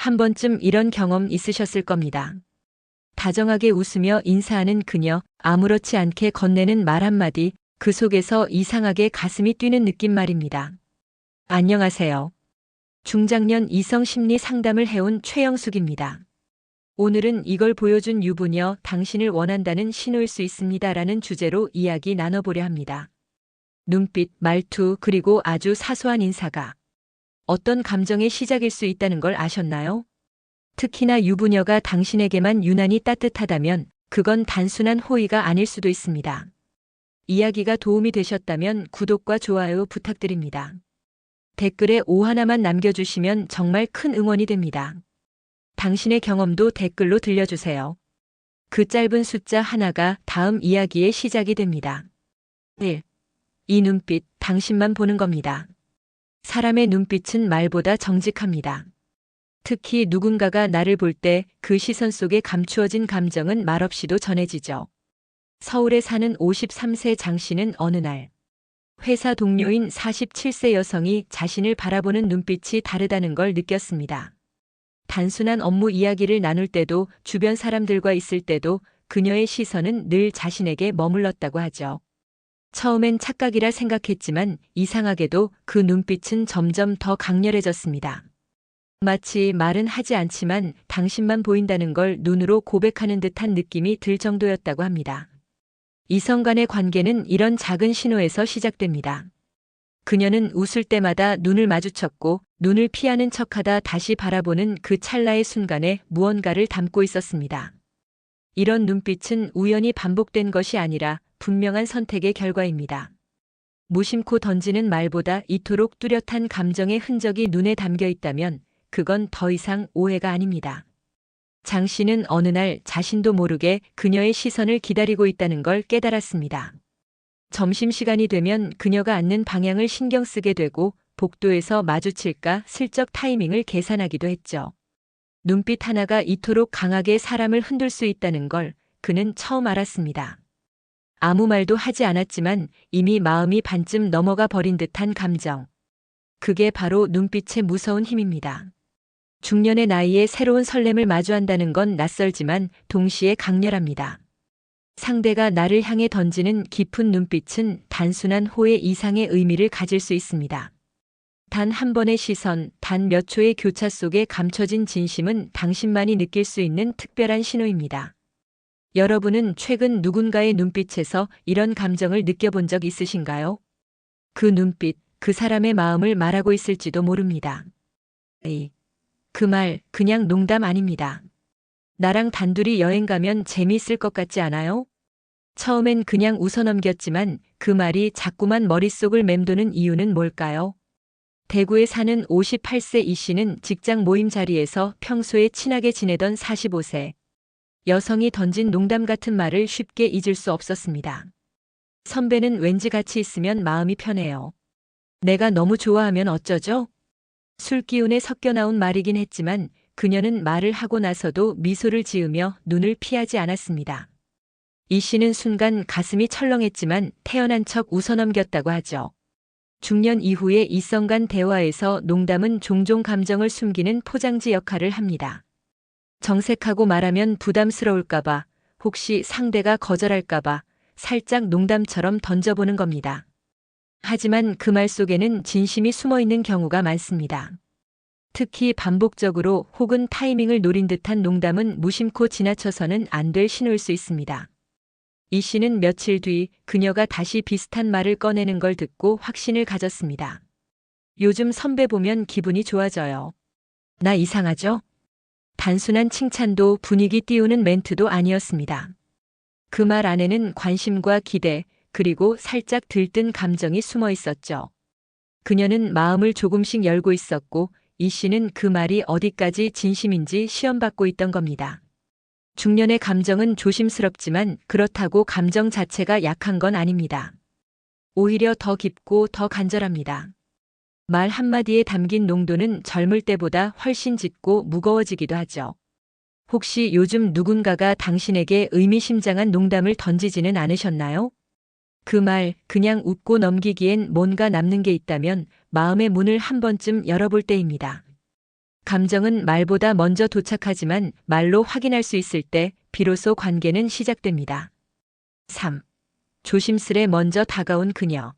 한 번쯤 이런 경험 있으셨을 겁니다. 다정하게 웃으며 인사하는 그녀, 아무렇지 않게 건네는 말 한마디, 그 속에서 이상하게 가슴이 뛰는 느낌 말입니다. 안녕하세요. 중장년 이성 심리 상담을 해온 최영숙입니다. 오늘은 이걸 보여준 유부녀, 당신을 원한다는 신호일 수 있습니다. 라는 주제로 이야기 나눠보려 합니다. 눈빛, 말투, 그리고 아주 사소한 인사가 어떤 감정의 시작일 수 있다는 걸 아셨나요? 특히나 유부녀가 당신에게만 유난히 따뜻하다면 그건 단순한 호의가 아닐 수도 있습니다. 이야기가 도움이 되셨다면 구독과 좋아요 부탁드립니다. 댓글에 오 하나만 남겨주시면 정말 큰 응원이 됩니다. 당신의 경험도 댓글로 들려주세요. 그 짧은 숫자 하나가 다음 이야기의 시작이 됩니다. 1. 이 눈빛, 당신만 보는 겁니다. 사람의 눈빛은 말보다 정직합니다. 특히 누군가가 나를 볼 때 그 시선 속에 감추어진 감정은 말없이도 전해지죠. 서울에 사는 53세 장 씨는 어느 날 회사 동료인 47세 여성이 자신을 바라보는 눈빛이 다르다는 걸 느꼈습니다. 단순한 업무 이야기를 나눌 때도 주변 사람들과 있을 때도 그녀의 시선은 늘 자신에게 머물렀다고 하죠. 처음엔 착각이라 생각했지만 이상하게도 그 눈빛은 점점 더 강렬해졌습니다. 마치 말은 하지 않지만 당신만 보인다는 걸 눈으로 고백하는 듯한 느낌이 들 정도였다고 합니다. 이성 간의 관계는 이런 작은 신호에서 시작됩니다. 그녀는 웃을 때마다 눈을 마주쳤고 눈을 피하는 척하다 다시 바라보는 그 찰나의 순간에 무언가를 담고 있었습니다. 이런 눈빛은 우연히 반복된 것이 아니라 분명한 선택의 결과입니다. 무심코 던지는 말보다 이토록 뚜렷한 감정의 흔적이 눈에 담겨 있다면 그건 더 이상 오해가 아닙니다. 장 씨는 어느 날 자신도 모르게 그녀의 시선을 기다리고 있다는 걸 깨달았습니다. 점심시간이 되면 그녀가 앉는 방향을 신경 쓰게 되고 복도에서 마주칠까 슬쩍 타이밍을 계산하기도 했죠. 눈빛 하나가 이토록 강하게 사람을 흔들 수 있다는 걸 그는 처음 알았습니다. 아무 말도 하지 않았지만 이미 마음이 반쯤 넘어가 버린 듯한 감정. 그게 바로 눈빛의 무서운 힘입니다. 중년의 나이에 새로운 설렘을 마주한다는 건 낯설지만 동시에 강렬합니다. 상대가 나를 향해 던지는 깊은 눈빛은 단순한 호의 이상의 의미를 가질 수 있습니다. 단 한 번의 시선, 단 몇 초의 교차 속에 감춰진 진심은 당신만이 느낄 수 있는 특별한 신호입니다. 여러분은 최근 누군가의 눈빛에서 이런 감정을 느껴본 적 있으신가요? 그 눈빛, 그 사람의 마음을 말하고 있을지도 모릅니다. 에이. 그 말 그냥 농담 아닙니다. 나랑 단둘이 여행 가면 재미있을 것 같지 않아요? 처음엔 그냥 웃어 넘겼지만 그 말이 자꾸만 머릿속을 맴도는 이유는 뭘까요? 대구에 사는 58세 이 씨는 직장 모임 자리에서 평소에 친하게 지내던 45세 여성이 던진 농담 같은 말을 쉽게 잊을 수 없었습니다. 선배는 왠지 같이 있으면 마음이 편해요. 내가 너무 좋아하면 어쩌죠? 술 기운에 섞여 나온 말이긴 했지만 그녀는 말을 하고 나서도 미소를 지으며 눈을 피하지 않았습니다. 이 씨는 순간 가슴이 철렁했지만 태어난 척 웃어넘겼다고 하죠. 중년 이후의 이성 간 대화에서 농담은 종종 감정을 숨기는 포장지 역할을 합니다. 정색하고 말하면 부담스러울까봐, 혹시 상대가 거절할까봐 살짝 농담처럼 던져보는 겁니다. 하지만 그 말 속에는 진심이 숨어 있는 경우가 많습니다. 특히 반복적으로 혹은 타이밍을 노린 듯한 농담은 무심코 지나쳐서는 안 될 신호일 수 있습니다. 이 씨는 며칠 뒤 그녀가 다시 비슷한 말을 꺼내는 걸 듣고 확신을 가졌습니다. 요즘 선배 보면 기분이 좋아져요. 나 이상하죠? 단순한 칭찬도 분위기 띄우는 멘트도 아니었습니다. 그 말 안에는 관심과 기대, 그리고 살짝 들뜬 감정이 숨어 있었죠. 그녀는 마음을 조금씩 열고 있었고 이 씨는 그 말이 어디까지 진심인지 시험받고 있던 겁니다. 중년의 감정은 조심스럽지만 그렇다고 감정 자체가 약한 건 아닙니다. 오히려 더 깊고 더 간절합니다. 말 한마디에 담긴 농도는 젊을 때보다 훨씬 짙고 무거워지기도 하죠. 혹시 요즘 누군가가 당신에게 의미심장한 농담을 던지지는 않으셨나요? 그 말 그냥 웃고 넘기기엔 뭔가 남는 게 있다면 마음의 문을 한 번쯤 열어볼 때입니다. 감정은 말보다 먼저 도착하지만 말로 확인할 수 있을 때 비로소 관계는 시작됩니다. 3. 조심스레 먼저 다가온 그녀.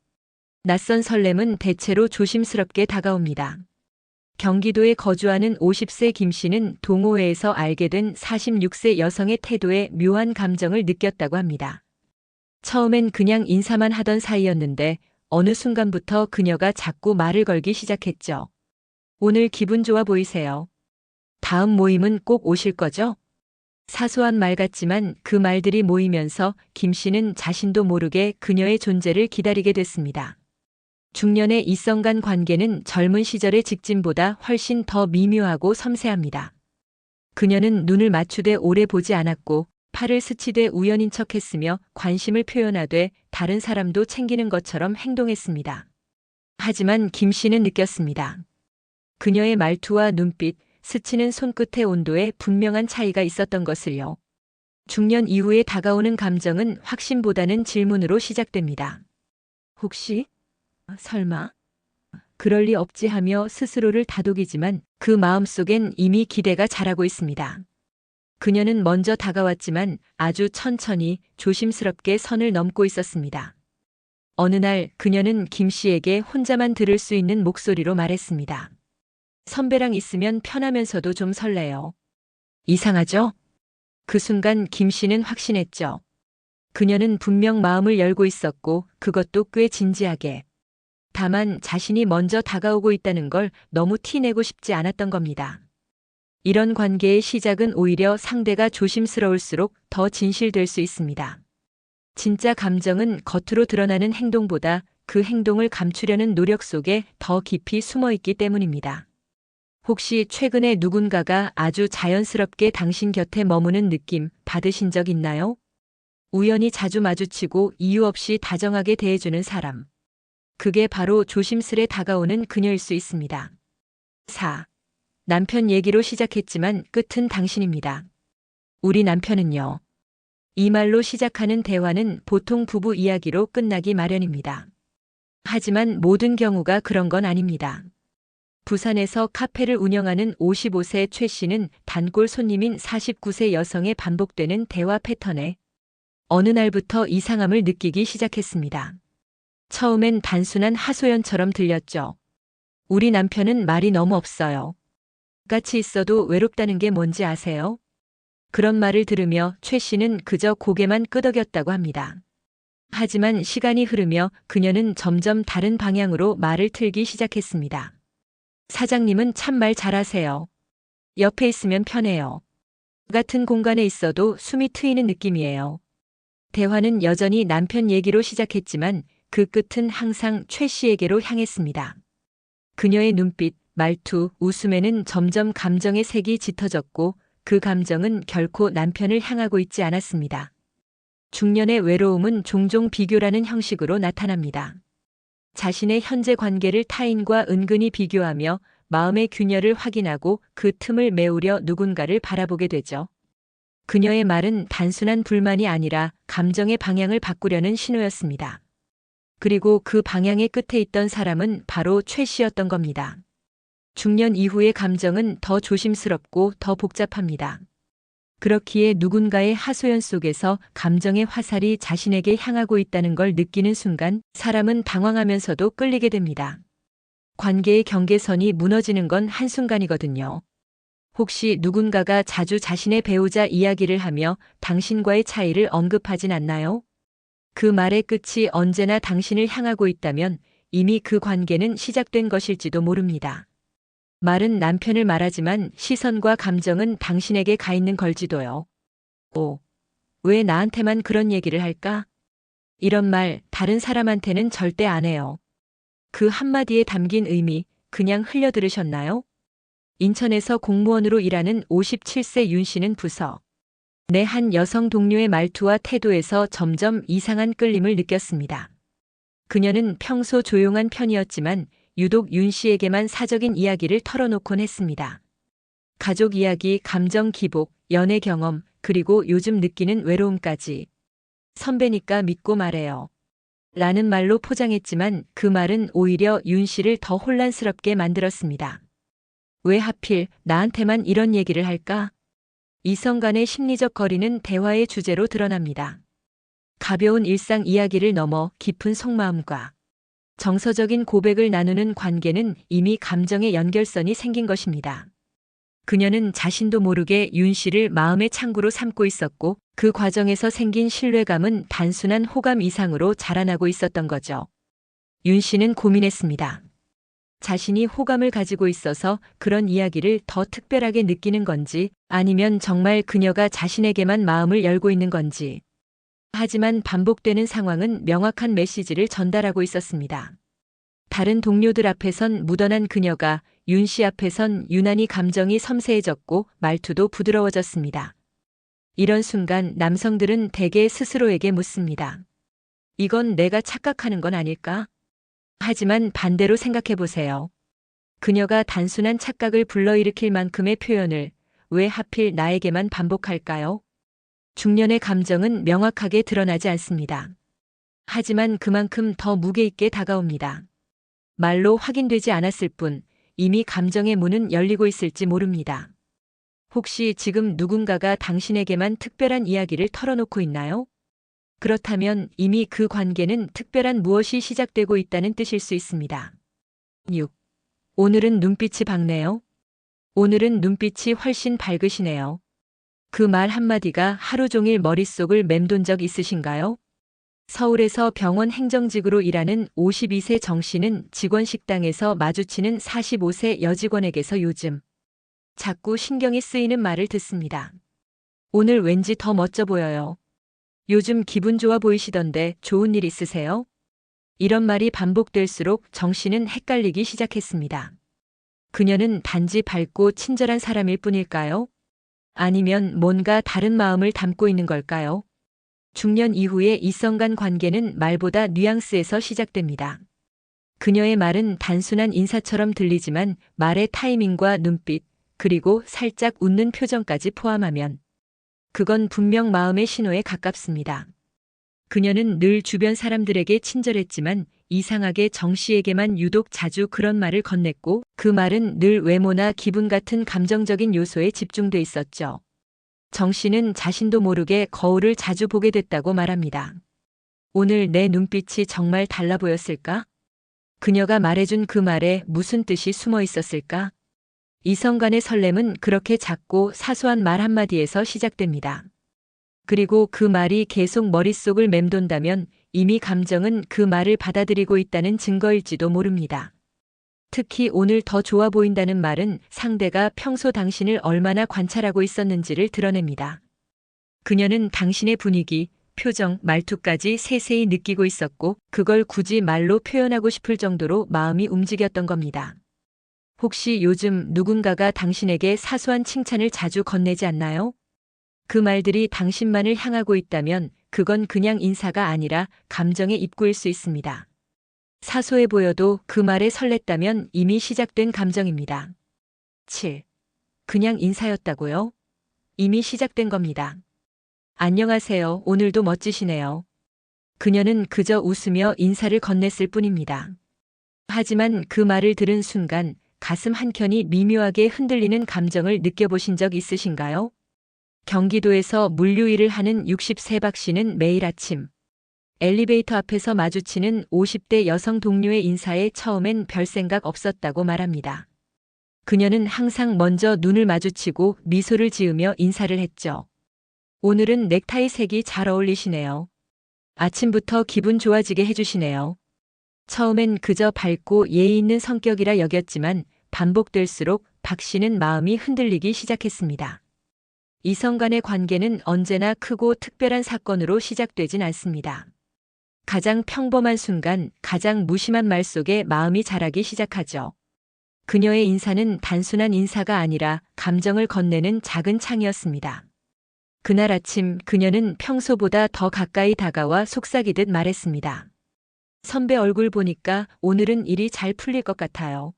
낯선 설렘은 대체로 조심스럽게 다가옵니다. 경기도에 거주하는 50세 김 씨는 동호회에서 알게 된 46세 여성의 태도에 묘한 감정을 느꼈다고 합니다. 처음엔 그냥 인사만 하던 사이였는데 어느 순간부터 그녀가 자꾸 말을 걸기 시작했죠. 오늘 기분 좋아 보이세요. 다음 모임은 꼭 오실 거죠? 사소한 말 같지만 그 말들이 모이면서 김 씨는 자신도 모르게 그녀의 존재를 기다리게 됐습니다. 중년의 이성 간 관계는 젊은 시절의 직진보다 훨씬 더 미묘하고 섬세합니다. 그녀는 눈을 맞추되 오래 보지 않았고 팔을 스치되 우연인 척 했으며 관심을 표현하되 다른 사람도 챙기는 것처럼 행동했습니다. 하지만 김 씨는 느꼈습니다. 그녀의 말투와 눈빛, 스치는 손끝의 온도에 분명한 차이가 있었던 것을요. 중년 이후에 다가오는 감정은 확신보다는 질문으로 시작됩니다. 혹시? 설마? 그럴 리 없지 하며 스스로를 다독이지만 그 마음속엔 이미 기대가 자라고 있습니다. 그녀는 먼저 다가왔지만 아주 천천히 조심스럽게 선을 넘고 있었습니다. 어느 날 그녀는 김 씨에게 혼자만 들을 수 있는 목소리로 말했습니다. 선배랑 있으면 편하면서도 좀 설레요. 이상하죠? 그 순간 김 씨는 확신했죠. 그녀는 분명 마음을 열고 있었고 그것도 꽤 진지하게. 다만 자신이 먼저 다가오고 있다는 걸 너무 티내고 싶지 않았던 겁니다. 이런 관계의 시작은 오히려 상대가 조심스러울수록 더 진실될 수 있습니다. 진짜 감정은 겉으로 드러나는 행동보다 그 행동을 감추려는 노력 속에 더 깊이 숨어 있기 때문입니다. 혹시 최근에 누군가가 아주 자연스럽게 당신 곁에 머무는 느낌 받으신 적 있나요? 우연히 자주 마주치고 이유 없이 다정하게 대해주는 사람. 그게 바로 조심스레 다가오는 그녀일 수 있습니다. 4. 남편 얘기로 시작했지만 끝은 당신입니다. 우리 남편은요. 이 말로 시작하는 대화는 보통 부부 이야기로 끝나기 마련입니다. 하지만 모든 경우가 그런 건 아닙니다. 부산에서 카페를 운영하는 55세 최 씨는 단골 손님인 49세 여성의 반복되는 대화 패턴에 어느 날부터 이상함을 느끼기 시작했습니다. 처음엔 단순한 하소연처럼 들렸죠. 우리 남편은 말이 너무 없어요. 같이 있어도 외롭다는 게 뭔지 아세요? 그런 말을 들으며 최 씨는 그저 고개만 끄덕였다고 합니다. 하지만 시간이 흐르며 그녀는 점점 다른 방향으로 말을 틀기 시작했습니다. 사장님은 참말 잘하세요. 옆에 있으면 편해요. 같은 공간에 있어도 숨이 트이는 느낌이에요. 대화는 여전히 남편 얘기로 시작했지만 그 끝은 항상 최 씨에게로 향했습니다. 그녀의 눈빛, 말투, 웃음에는 점점 감정의 색이 짙어졌고 그 감정은 결코 남편을 향하고 있지 않았습니다. 중년의 외로움은 종종 비교라는 형식으로 나타납니다. 자신의 현재 관계를 타인과 은근히 비교하며 마음의 균열을 확인하고 그 틈을 메우려 누군가를 바라보게 되죠. 그녀의 말은 단순한 불만이 아니라 감정의 방향을 바꾸려는 신호였습니다. 그리고 그 방향의 끝에 있던 사람은 바로 최 씨였던 겁니다. 중년 이후의 감정은 더 조심스럽고 더 복잡합니다. 그렇기에 누군가의 하소연 속에서 감정의 화살이 자신에게 향하고 있다는 걸 느끼는 순간 사람은 당황하면서도 끌리게 됩니다. 관계의 경계선이 무너지는 건 한순간이거든요. 혹시 누군가가 자주 자신의 배우자 이야기를 하며 당신과의 차이를 언급하진 않나요? 그 말의 끝이 언제나 당신을 향하고 있다면 이미 그 관계는 시작된 것일지도 모릅니다. 말은 남편을 말하지만 시선과 감정은 당신에게 가 있는 걸지도요. 오, 왜 나한테만 그런 얘기를 할까? 이런 말 다른 사람한테는 절대 안 해요. 그 한마디에 담긴 의미 그냥 흘려 들으셨나요? 인천에서 공무원으로 일하는 57세 윤 씨는 부서 내 한 여성 동료의 말투와 태도에서 점점 이상한 끌림을 느꼈습니다. 그녀는 평소 조용한 편이었지만 유독 윤 씨에게만 사적인 이야기를 털어놓곤 했습니다. 가족 이야기, 감정 기복, 연애 경험, 그리고 요즘 느끼는 외로움까지. 선배니까 믿고 말해요. 라는 말로 포장했지만 그 말은 오히려 윤 씨를 더 혼란스럽게 만들었습니다. 왜 하필 나한테만 이런 얘기를 할까? 이성 간의 심리적 거리는 대화의 주제로 드러납니다. 가벼운 일상 이야기를 넘어 깊은 속마음과 정서적인 고백을 나누는 관계는 이미 감정의 연결선이 생긴 것입니다. 그녀는 자신도 모르게 윤 씨를 마음의 창구로 삼고 있었고 그 과정에서 생긴 신뢰감은 단순한 호감 이상으로 자라나고 있었던 거죠. 윤 씨는 고민했습니다. 자신이 호감을 가지고 있어서 그런 이야기를 더 특별하게 느끼는 건지 아니면 정말 그녀가 자신에게만 마음을 열고 있는 건지. 하지만 반복되는 상황은 명확한 메시지를 전달하고 있었습니다. 다른 동료들 앞에선 묻어난 그녀가 윤 씨 앞에선 유난히 감정이 섬세해졌고 말투도 부드러워졌습니다. 이런 순간 남성들은 대개 스스로에게 묻습니다. 이건 내가 착각하는 건 아닐까? 하지만 반대로 생각해 보세요. 그녀가 단순한 착각을 불러일으킬 만큼의 표현을 왜 하필 나에게만 반복할까요? 중년의 감정은 명확하게 드러나지 않습니다. 하지만 그만큼 더 무게 있게 다가옵니다. 말로 확인되지 않았을 뿐 이미 감정의 문은 열리고 있을지 모릅니다. 혹시 지금 누군가가 당신에게만 특별한 이야기를 털어놓고 있나요? 그렇다면 이미 그 관계는 특별한 무엇이 시작되고 있다는 뜻일 수 있습니다. 6. 오늘은 눈빛이 밝네요. 오늘은 눈빛이 훨씬 밝으시네요. 그 말 한마디가 하루 종일 머릿속을 맴돈 적 있으신가요? 서울에서 병원 행정직으로 일하는 52세 정 씨는 직원 식당에서 마주치는 45세 여직원에게서 요즘 자꾸 신경이 쓰이는 말을 듣습니다. 오늘 왠지 더 멋져 보여요. 요즘 기분 좋아 보이시던데 좋은 일 있으세요? 이런 말이 반복될수록 정 씨는 헷갈리기 시작했습니다. 그녀는 단지 밝고 친절한 사람일 뿐일까요? 아니면 뭔가 다른 마음을 담고 있는 걸까요? 중년 이후의 이성 간 관계는 말보다 뉘앙스에서 시작됩니다. 그녀의 말은 단순한 인사처럼 들리지만 말의 타이밍과 눈빛, 그리고 살짝 웃는 표정까지 포함하면 그건 분명 마음의 신호에 가깝습니다. 그녀는 늘 주변 사람들에게 친절했지만 이상하게 정 씨에게만 유독 자주 그런 말을 건넸고 그 말은 늘 외모나 기분 같은 감정적인 요소에 집중돼 있었죠. 정 씨는 자신도 모르게 거울을 자주 보게 됐다고 말합니다. 오늘 내 눈빛이 정말 달라 보였을까? 그녀가 말해준 그 말에 무슨 뜻이 숨어 있었을까? 이성 간의 설렘은 그렇게 작고 사소한 말 한마디에서 시작됩니다. 그리고 그 말이 계속 머릿속을 맴돈다면 이미 감정은 그 말을 받아들이고 있다는 증거일지도 모릅니다. 특히 오늘 더 좋아 보인다는 말은 상대가 평소 당신을 얼마나 관찰하고 있었는지를 드러냅니다. 그녀는 당신의 분위기, 표정, 말투까지 세세히 느끼고 있었고 그걸 굳이 말로 표현하고 싶을 정도로 마음이 움직였던 겁니다. 혹시 요즘 누군가가 당신에게 사소한 칭찬을 자주 건네지 않나요? 그 말들이 당신만을 향하고 있다면 그건 그냥 인사가 아니라 감정의 입구일 수 있습니다. 사소해 보여도 그 말에 설렜다면 이미 시작된 감정입니다. 7. 그냥 인사였다고요? 이미 시작된 겁니다. 안녕하세요. 오늘도 멋지시네요. 그녀는 그저 웃으며 인사를 건넸을 뿐입니다. 하지만 그 말을 들은 순간 가슴 한켠이 미묘하게 흔들리는 감정을 느껴보신 적 있으신가요? 경기도에서 물류 일을 하는 60세 박 씨는 매일 아침 엘리베이터 앞에서 마주치는 50대 여성 동료의 인사에 처음엔 별 생각 없었다고 말합니다. 그녀는 항상 먼저 눈을 마주치고 미소를 지으며 인사를 했죠. 오늘은 넥타이 색이 잘 어울리시네요. 아침부터 기분 좋아지게 해주시네요. 처음엔 그저 밝고 예의 있는 성격이라 여겼지만 반복될수록 박 씨는 마음이 흔들리기 시작했습니다. 이성 간의 관계는 언제나 크고 특별한 사건으로 시작되진 않습니다. 가장 평범한 순간 가장 무심한 말 속에 마음이 자라기 시작하죠. 그녀의 인사는 단순한 인사가 아니라 감정을 건네는 작은 창이었습니다. 그날 아침 그녀는 평소보다 더 가까이 다가와 속삭이듯 말했습니다. 선배 얼굴 보니까 오늘은 일이 잘 풀릴 것 같아요.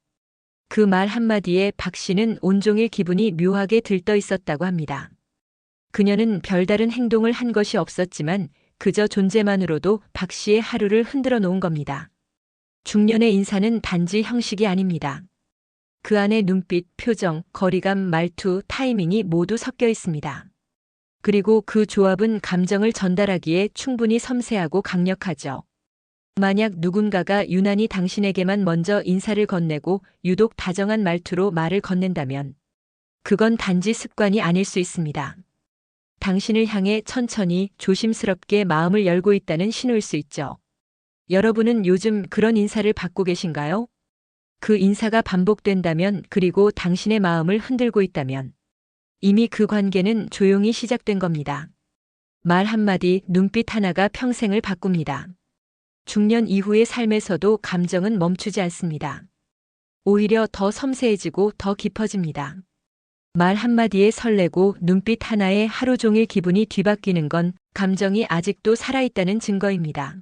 그 말 한마디에 박 씨는 온종일 기분이 묘하게 들떠 있었다고 합니다. 그녀는 별다른 행동을 한 것이 없었지만 그저 존재만으로도 박 씨의 하루를 흔들어 놓은 겁니다. 중년의 인사는 단지 형식이 아닙니다. 그 안에 눈빛, 표정, 거리감, 말투, 타이밍이 모두 섞여 있습니다. 그리고 그 조합은 감정을 전달하기에 충분히 섬세하고 강력하죠. 만약 누군가가 유난히 당신에게만 먼저 인사를 건네고 유독 다정한 말투로 말을 건넨다면 그건 단지 습관이 아닐 수 있습니다. 당신을 향해 천천히 조심스럽게 마음을 열고 있다는 신호일 수 있죠. 여러분은 요즘 그런 인사를 받고 계신가요? 그 인사가 반복된다면 그리고 당신의 마음을 흔들고 있다면 이미 그 관계는 조용히 시작된 겁니다. 말 한마디, 눈빛 하나가 평생을 바꿉니다. 중년 이후의 삶에서도 감정은 멈추지 않습니다. 오히려 더 섬세해지고 더 깊어집니다. 말 한마디에 설레고 눈빛 하나에 하루 종일 기분이 뒤바뀌는 건 감정이 아직도 살아있다는 증거입니다.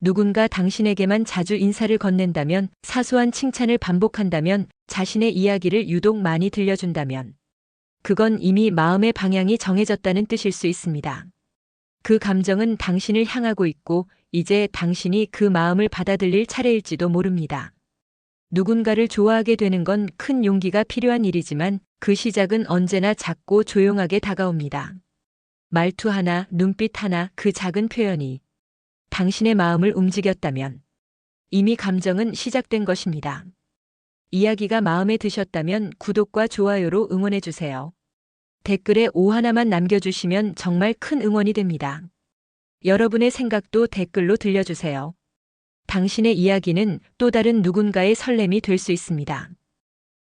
누군가 당신에게만 자주 인사를 건넨다면, 사소한 칭찬을 반복한다면, 자신의 이야기를 유독 많이 들려준다면, 그건 이미 마음의 방향이 정해졌다는 뜻일 수 있습니다. 그 감정은 당신을 향하고 있고, 이제 당신이 그 마음을 받아들일 차례일지도 모릅니다. 누군가를 좋아하게 되는 건 큰 용기가 필요한 일이지만 그 시작은 언제나 작고 조용하게 다가옵니다. 말투 하나, 눈빛 하나, 그 작은 표현이 당신의 마음을 움직였다면 이미 감정은 시작된 것입니다. 이야기가 마음에 드셨다면 구독과 좋아요로 응원해 주세요. 댓글에 오 하나만 남겨주시면 정말 큰 응원이 됩니다. 여러분의 생각도 댓글로 들려주세요. 당신의 이야기는 또 다른 누군가의 설렘이 될 수 있습니다.